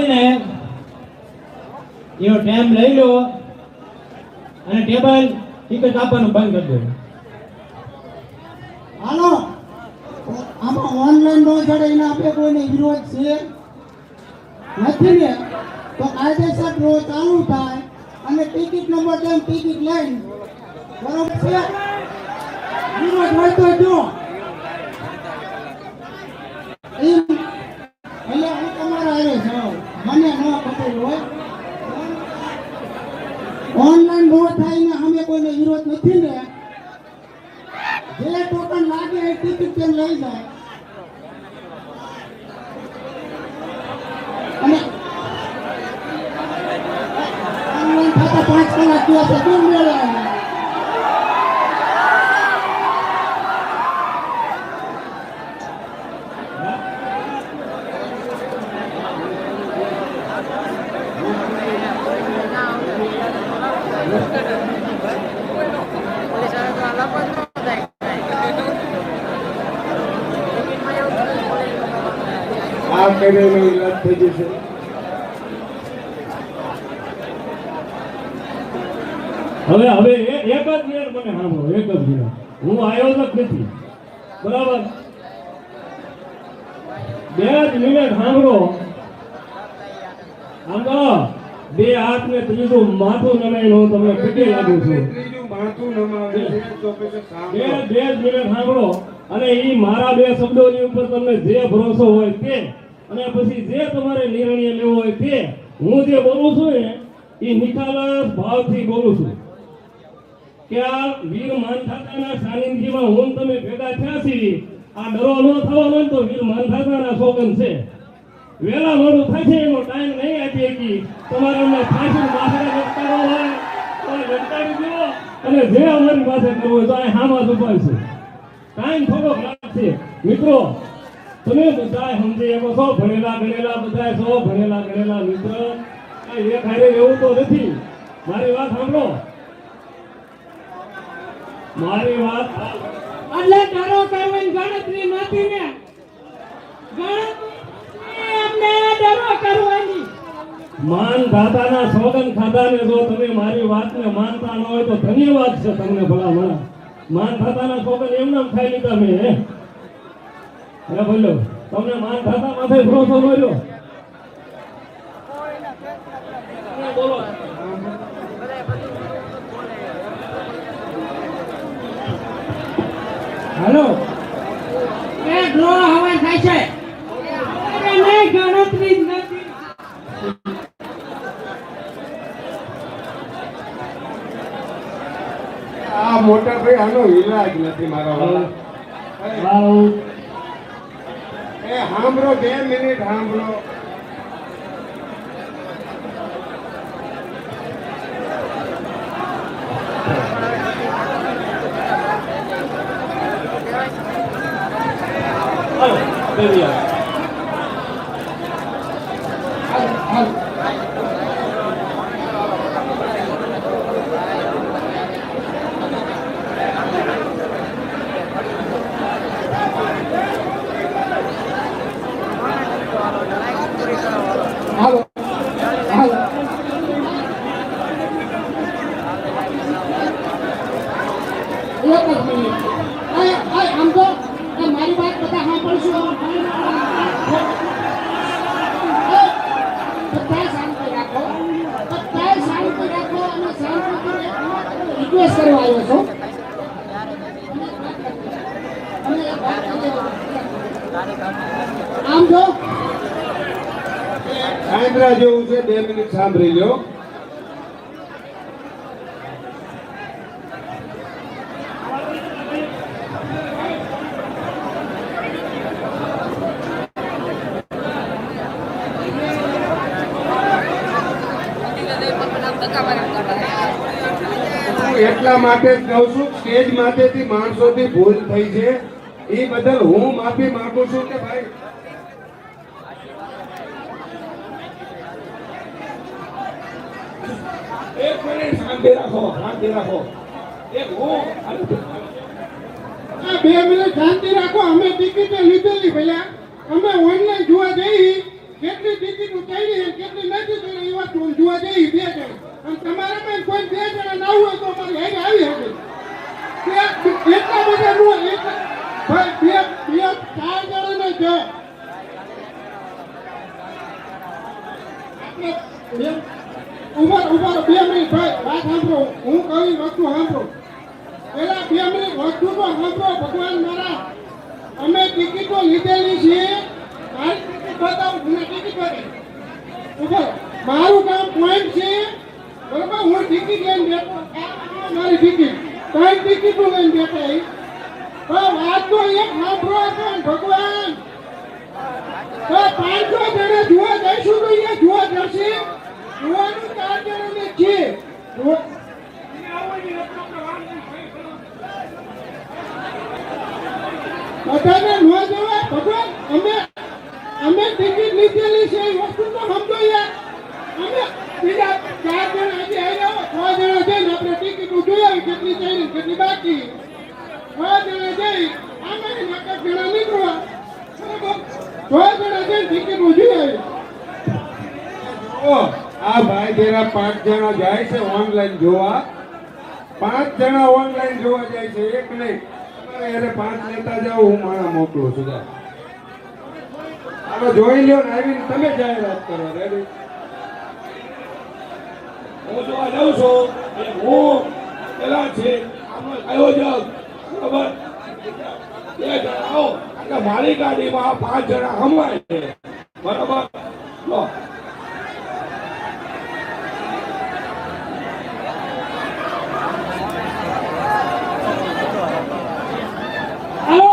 છે ને, એનો ટાઈમ લઈ લો અને ટેબલ ટિકિટ આપવાનું બંધ કરી દો. હાલો. આમાં ઓનલાઈન નો ચડે એને આપણે કોઈને વિરોધ છે. નથી ને? તો કાયદેસર ડ્રો ચાલુ થાય અને ટિકિટ નંબર ટાઈમ ટિકિટ લઈને, બરોબર છે? વિરોધ હોય તો જો એમ એટલે હું તમારા હારે જાઉં મને ન ખબર હોય ઓનલાઈન નો થાય ને અમે કોઈને વિરોધ નથી ને. જે ટોકન લાગે એ ટિકિટ કેમ લઈ જાય? અને ઓનલાઈન ખાતા પાંચ કલાક દિવસે કેમ મેળવે પોલીસવાળા તો આલા પણ ન થાય આ હવે હવે એક જ મિનિટ મને સાંભળો, એક જ મિનિટ હું આયોજક નથી. બરાબર? બે જ મિનિટ સાંભળો. સાંભળો બે હાથ ને ત્રીજું માથું નમાઈને હું તમને કેટલી લાગુ છું. ત્રીજું માથું નમાવે છે બે બે જ મિનિટ સાંભળો. અને એ મારા બે શબ્દોની ઉપર તમને જે ભરોસો હોય તે. અને પછી જે તમારે નિર્ણય લેવો હોય તે. હું જે બોલું છું ને એ નિખાલસ ભાવથી બોલું છું. કે આ વીર માનધાતાના સાનિધ્યમાં હું તમે ભેગા થયા છીએ. આ ડરો ન થવાનો તો વીર માનધાતાના સોગન છે. વેલા મોડું છે, એનો ટાઈમ નહીં આપી શકી તમારે અમને ફાંસી માથે લટકાવો હોય તો લટકાવી દો, અને જે અમારી પાસે કરવું હોય તો અહીં હામાં જ ઉપાય છે ટાઈમ થોડોક લાગશે. મિત્રો, તમે બધા સમજી શકો છો, ભણેલા ગણેલા બધા છો, ભણેલા ગણેલા મિત્ર. કાંઈ એક હારે એવું તો નથી. મારી વાત સાંભળો. મારી વાત એટલે ડરો કરવાની ગણતરી નથી ને ગણતરી અમને ડરો કરવાની. માન દાતાના સોગન ખાધાને જો તમે મારી વાતને માનતા ન હોય તો ધન્યવાદ છે તમને ભલા મારા માન દાતાના સોગન એમ નામ ખાઈ લીધા મેં હે? બોલો તમને માન દાતા માથે ભરોસો રહ્યો બોલો. હાલો. એ થાય છે. અરે ગણતરી જ નથી. આ મોટા ભાઈ આનો ઈલાજ નથી મારા વાલા. એ સાંભળો બે મિનિટ સાંભળો આવો. હાલ, હાલ. હાલો હાલો એક જ મિનિટ અરે અરે આમ તો એ મારી વાત બધા સાંભળશું એ, બધા શાંતિ રાખો બધા શાંતિ રાખો અને શાંતિથી રિક્વેસ્ટ કરવા આવ્યો છો અને એક વાત કહી દઉં. જેવું છે. બે મિનિટ સાંભળી લો. એટલા માટે જ કહું છું, સ્ટેજ માટેથી માણસોથી ભૂલ થઈ છે. એ બદલ હું માફી માંગુ છું કે ભાઈ, એક શાંતિ રાખો શાંતિ રાખો. એક બે મિનિટ શાંતિ રાખો, અમે ટિકિટ લીધેલી ભૈયા અમે ઓનલાઈન જોવા જઈ, કેટલી ટિકિટ ઉતારી કેટલી નથી ઉતારી એ જોવા જઈએ બે જણ. અને તમારામાં કોઈ બે જણા ના તો અમારી હારે આવી બે- એટલા બધા ભાઈ બે ચાર જણાને જો. આપણે ભાઈ, વાત સાંભળો. હું કઈ વસ્તુ સાંભળો. પેલા વસ્તુ તો સાંભળો, ભગવાન મારા. અમે ટિકિટો લીધેલી છે. મારી ટિકિટ મારું કામ પોઈન્ટ છે. બરોબર, હું ટિકિટ લઈને બેઠો મારી ટિકિટ. કઈ ટિકિટો લઈને બેઠા વાત તો એક સાંભળો ભગવાન. પાંચસો જણા જોવા જઈશું તો અહીંયા જોવા જશે જોવાનું ચાર જણાને છે જો- બધાને ન જવાય ભગવાન અમે અમે ટિકિટ લીધેલી છે એ વસ્તુ તો સમજો યાર અમે બીજા ચાર જણા આજે આવ્યા છ જણા જઈને આપણે ટિકિટ જોઈ આવી કેટલી ચાલી કેટલી બાકી છ જણા જઈ આમાં નાટક જણા નીકળવા બરાબર છ જણા જઈને ટિકિટ જોઈ આવી ઓ આ ભાઈ તેરા પાંચ જણા જાય છે ઓનલાઈન જોવા. પાંચ જણા ઓનલાઈન જોવા જાય છે, એક નહીં. પાંચ લેતા જાઓ, હું મારા મોકલું છું. હવે જોઈ લ્યો ને તમે જાહેરાત કરો રેડી હું જોવા જાઉં છું કે હું પેલા છે કયો બરાબર? બે જણા આવો. એટલે મારી ગાડીમાં પાંચ જણા હમવાય છે, બરાબર લો હાલો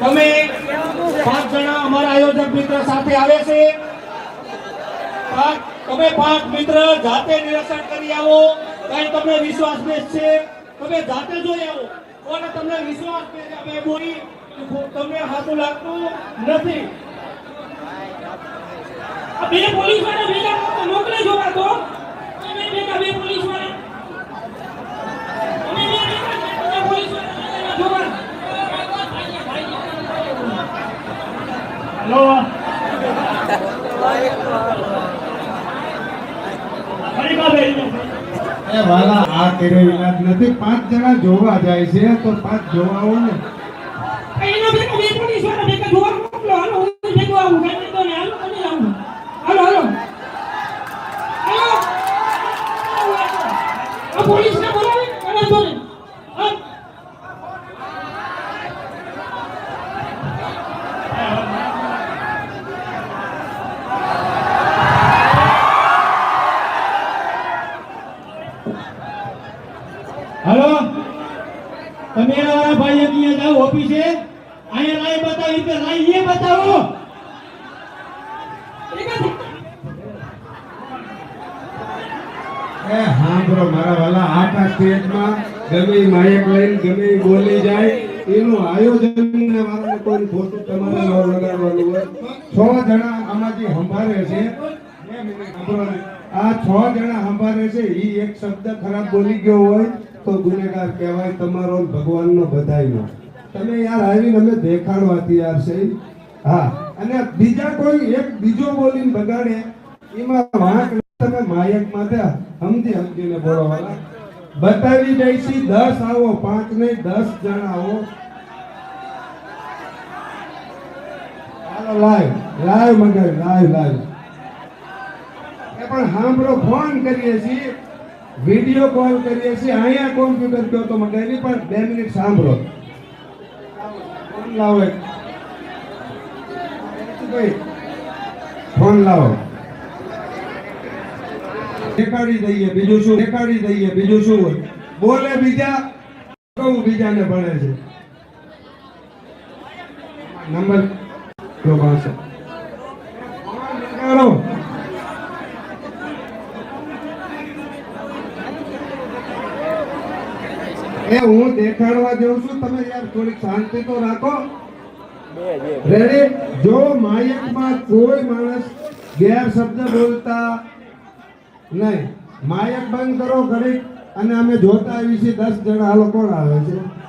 તમે પાંચ જણા અમારા આયોજક મિત્ર સાથે આવે છે પાંચ- તમે પાંચ મિત્ર જાતે નિરીક્ષણ કરી આવો. કઈ તમને વિશ્વાસ બેસશે? તમે જાતે જોઈ આવો. કોને તમને વિશ્વાસ બેસ? અમે બોલી તમને હાથું લાગતું નથી. આ બે પોલીસવાળા ભેગા મોક- મોકલે જોવા તો. અમે ભેગા બે પોલીસવાળા. અમે બે પોલીસવાળા જોવા. હલો ફરી પાછા એ વાલા, આ કર્યો નથી. પાંચ જણા જોવા જાય છે, તો પાંચ જોવા આવો ને એના ભેગા બે પોલીસવાળા ભેગા જોવા મોકલો હાલો હું ભેગો આવું કઈ વાંધો નહીં હાલો તમે આવું હાલો હાલો હાલો આ પોલીસ ને બોલાવી અને બોલે હા હલો તમે વાળા ભાઈ અહીંયા જાઓ ઓફિસે અહીંયા લાઈ બતાવી કે લાઈ એ બતાવો એ મારા વાલા આખા સ્ટેજમાં ગમે માયક લઈને ગમે બોલી જાય, એનું આયોજન ને કોઈ ફોટો તમારે ન લગાડવાનું હોય છ જણા આમાંથી સંભાળે છે. આ છ જણા સંભાળે છે એ એક શબ્દ ખરાબ બોલી ગયો હોય, તો ગુનેગાર કહેવાય તમારો ભગવાનનો બધાયનો તમે યાર આવીને અમે દેખાડવા તૈયાર છે હા, અને બીજા કોઈ એક બીજો બોલીને બગાડે, એમાં વાંક. તમે માયક માટે સમજી સમજીને બોલો બતાવી બતાવી દઈશી, દસ આવો, પાંચ નહીં, દસ જણા આવો. લાઈવ લાઈવ મંગાવી લાઈવ લાઈવ. એ પણ સાંભળો, ફોન કરીએ છીએ, વીડિયો કોલ કરીએ છીએ. અહીંયા કોમ્પ્યુટર ગયો તો મંગાવી પણ બે મિનિટ સાંભળો. ફોન લાવો ફોન લાવો. દેખાડી દઈએ બીજું શું? દેખાડી દઈએ બીજું શું હોય? બોલે બીજા કહું બીજાને ભણે છે. નંબર જો ભાષા. એ હું દેખાડવા જાઉં છું, તમે યાર થોડીક શાંતિ તો રાખો. રેડી જો માયકમાં કોઈ માણસ ગેર શબ્દ બોલતા નહીં. માયક બંધ કરો ઘડીક અને અમે જોતા આવી છીએ, દસ જણા હાલો કોણ આવે છે?